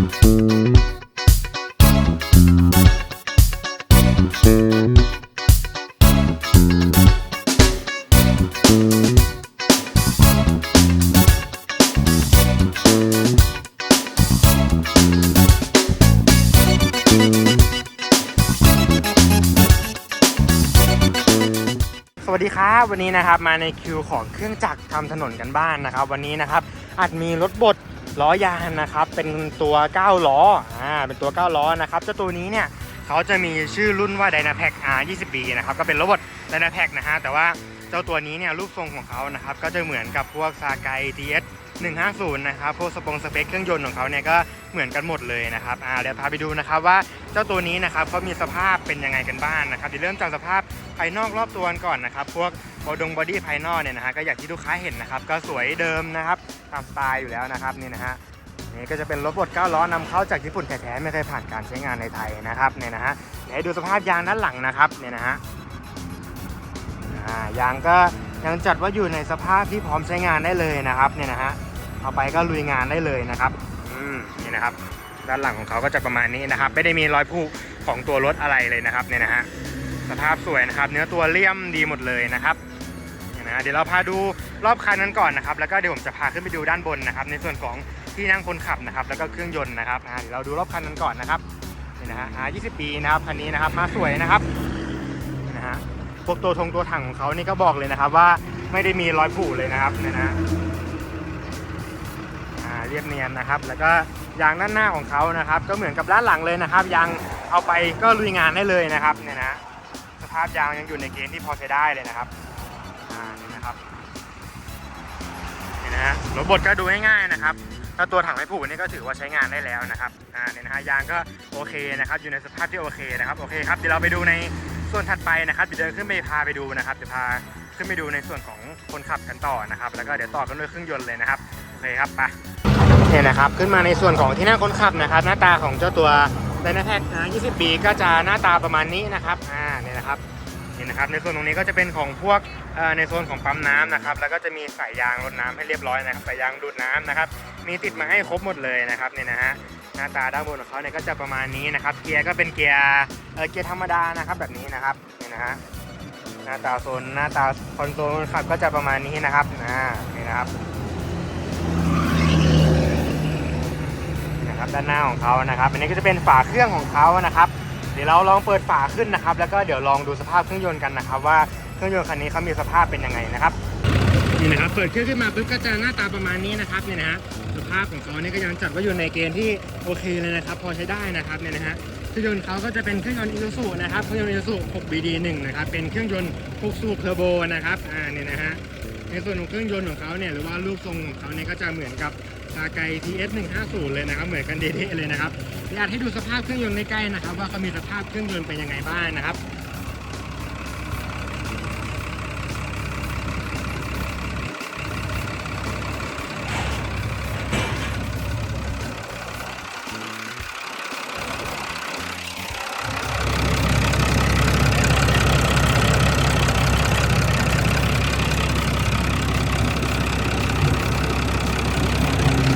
สวัสดีครับวันนี้นะครับมาในคิวของเครื่องจักรทำถนนกันบ้านนะครับ วันนี้นะครับอาจมีรถบดล้อยางนะครับ เป็นตัว 9 ล้อ อ่า เป็นตัว 9 ล้อนะครับเจ้าตัวนี้เนี่ยเขาจะมีชื่อรุ่นว่า Dynapack R 20 b นะครับ ก็เป็นรถบด Dynapack นะฮะ แต่ว่าเจ้าตัวนี้เนี่ยรูปทรงของเขานะครับ ก็จะเหมือนกับพวกซาไก TS 150 นะครับพวกสปงสเปคเครื่องยนต์ของเขาเนี่ยก็เหมือนกันหมดเลยนะครับอ่าเดี๋ยวพาไปดูนะครับว่าเจ้าตัวนี้นะครับเขามีสภาพเป็นยังไงกันบ้างนะครับเดี๋ยวเริ่มจากสภาพ ภายนอกรอบตัวกันก่อนนะครับ พวกบอดงบอดี้ภายนอกเนี่ยนะฮะก็อย่างที่ลูกค้าเห็นนะครับ ก็สวยเดิมนะครับตามสไตล์อยู่แล้วนะครับนี่นะฮะนี่ก็จะเป็นรถบด9ล้อนำเข้าจากญี่ปุ่นแท้ๆไม่เคยผ่านการใช้งานในไทยนะครับเนี่ยนะฮะเดี๋ยวให้ดูสภาพยางด้านหลังนะครับเนี่ยนะฮะยางก็ยังจัดว่าอยู่ในสภาพที่พร้อมใช้งานได้เลยนะครับเนี่ยนะฮะเอาไปก็ลุยงานได้เลยนะครับอืมนี่นะครับ ด้านหลังของเขาก็จะประมาณนี้นะครับ ไม่ได้มีรอยผุของตัวรถอะไรเลยนะครับเนี่ยนะฮะ สภาพสวยนะครับ เนื้อตัวเลี่ยมดีหมดเลยนะครับนะเดี๋ยวเราพาดูรอบคันนั้นก่อนนะครับ แล้วก็เดี๋ยวผมจะพาขึ้นไปดูด้านบนนะครับ ในส่วนของที่นั่งคนขับนะครับ แล้วก็เครื่องยนต์นะครับเดี๋ยวเราดูรอบคันนั้นก่อนนะครับนี่นะฮะ R20 ปีนะครับคันนี้นะครับมาสวยนะครับนะฮะพวกตัวทงตัวถังของเขานี่ก็บอกเลยนะครับว่าไม่ได้มีรอยผุเลยนะครับเนี่ยนะฮะเรียบเนียนนะครับ แล้วก็ยางด้านหน้าของเขานะครับ ก็เหมือนกับด้านหลังเลยนะครับยางเอาไปก็ลุยงานได้เลยนะครับเนี่ยนะ ภาพยางยังอยู่ในเกณฑ์ที่พอใช้ได้เลยนะครับอ่านี่นะครับนี่นะฮะรถบดก็ดูง่ายๆนะครับ ถ้าตัวถังไม่ผุนี่ก็ถือว่าใช้งานได้แล้วนะครับอ่าเนี่ยนะฮะยางก็โอเคนะครับ อยู่ในสภาพที่โอเคนะครับโอเคครับเดี๋ยวเราไปดูในส่วนถัดไปนะครับเดี๋ยวเดินขึ้นไปพาไปดูนะครับเดี๋ยวพาขึ้นไปดูในส่วนของคนขับกันต่อนะครับ แล้วก็เดี๋ยวต่อกันด้วยเครื่องยนต์เลยนะครับโอเคครับไปเนี่ยนะครับขึ้นมาในส่วนของที่นั่งคนขับนะครับ หน้าตาของเจ้าตัว d y n a p a c 20 ปีก็จะหน้าตาประมาณนี้นะครับอ่าเนี่ยนะครับนี่นะครับ ในส่วนตรงนี้ก็จะเป็นของพวกในโซนของปั๊มน้ำนะครับ แล้วก็จะมีสายยางรดน้ำให้เรียบร้อยนะครับสายยางดูดน้ำนะครับ มีติดมาให้ครบหมดเลยนะครับเนี่ยนะฮะหน้าตาด้านบนของเขาเนี่ยก็จะประมาณนี้นะครับ เกียร์ก็เป็นเกียร์เออเกียร์ธรรมดานะครับแบบนี้นะครับเนี่ยนะฮะหน้าตาโซนหน้าตาคอนโซลคนขับก็จะประมาณนี้นะครับอ่านี่นะครับ นะครับด้านหน้าของเขานะครับอันนี้ก็จะเป็นฝาเครื่องของเขานะครับ เดี๋ยวเราลองเปิดฝาขึ้นนะครับ แล้วก็เดี๋ยวลองดูสภาพเครื่องยนต์กันนะครับ ว่าเครื่องยนต์คันนี้เขามีสภาพเป็นยังไงนะครับนี่นะครับเปิดเครื่องขึ้นมาปุ๊บก็จะหน้าตาประมาณนี้นะครับเนี่ยนะฮะสภาพของเขาเนี่ยก็ยังจัดว่าอยู่ในเกณฑ์ที่โอเคเลยนะครับ พอใช้ได้นะครับเนี่ยนะฮะเครื่องยนต์เขาก็จะเป็นเครื่องยนต์ Isuzu นะครับเครื่องยนต์ Isuzu 6BD1 นะครับเป็นเครื่องยนต์6สูบเทอร์โบนะครับอ่าเนี่ยนะฮะในส่วนของเครื่องยนต์ของเขาเนี่ยหรือว่ารูปทรงของเขาเนี่ยก็จะเหมือนกับ ตาไก TS 150เลยนะครับ เหมือนกันเด็ดเลยนะครับเรียากให้ดูสภาพเครื่องยนต์ใกล้ๆนะครับ ว่าเขามีสภาพเครื่องยนต์เป็นยังไงบ้างนะครับ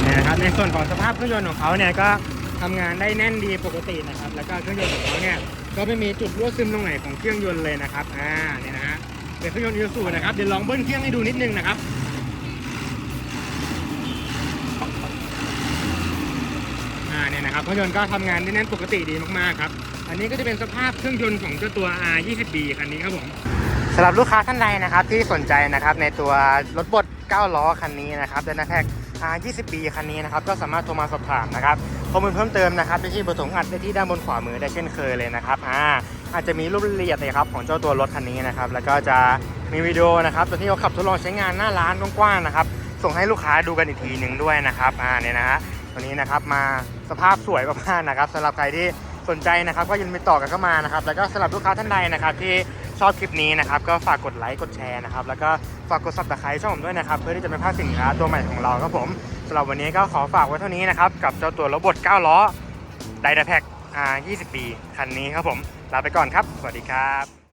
เนี่ยนะครับ ในส่วนของสภาพเครื่องยนต์ของเขาเนี่ยก็ทำงานได้แน่นดีปกตินะครับ แล้วก็เครื่องยนต์ของเขาเนี่ยก็ไม่มีจุดรั่วซึมตรงไหนของเครื่องยนต์เลยนะครับอ่าเนี่ยนะฮะเป็นเครื่องยนต์อีซูนะครับเดี๋ยวลองเบิ้ลเครื่องให้ดูนิดนึงนะครับอ่าเนี่ยนะครับเครื่องยนต์ก็ทำงานได้แน่นปกติดีมากๆครับอันนี้ก็จะเป็นสภาพเครื่องยนต์ของเจ้าตัว R20B คันนี้ครับผมสำหรับลูกค้าท่านใดนะครับที่สนใจนะครับในตัวรถบด9ล้อคันนี้นะครับเดนแท็ก R20 ปีคันนี้นะครับ ก็สามารถโทรมาสอบถามนะครับข้อมูลเพิ่มเติมนะครับได้ที่เบอร์โทรอัดได้ที่ด้านบนขวามือได้เช่นเคยเลยนะครับอ่าอาจจะมีรูปละเอียดเลยครับของเจ้าตัวรถคันนี้นะครับ แล้วก็จะมีวิดีโอนะครับตัวที่เราขับทดลองใช้งานหน้าร้านกว้างๆนะครับ ส่งให้ลูกค้าดูกันอีกทีหนึ่งด้วยนะครับอ่าเนี่ยนะฮะตัวนี้นะครับมาสภาพสวยมากๆนะครับสำหรับใครที่สนใจนะครับ ก็ยินไปต่อกันเข้ามานะครับ แล้วก็สำหรับลูกค้าท่านใดนะครับที่ ชอบคลิปนี้นะครับ ก็ฝากกดไลค์กดแชร์นะครับ แล้วก็ฝากกดซับสไครต์ช่องผมด้วยนะครับ เพื่อที่จะไม่พลาดสินค้าตัวใหม่ของเราครับผมสำหรับวันนี้ก็ขอฝากไว้เท่านี้นะครับ กับเจ้าตัวรถบด9ล้อไดนาแพ็ก R 20ปีคันนี้ครับผมลาไปก่อนครับ สวัสดีครับ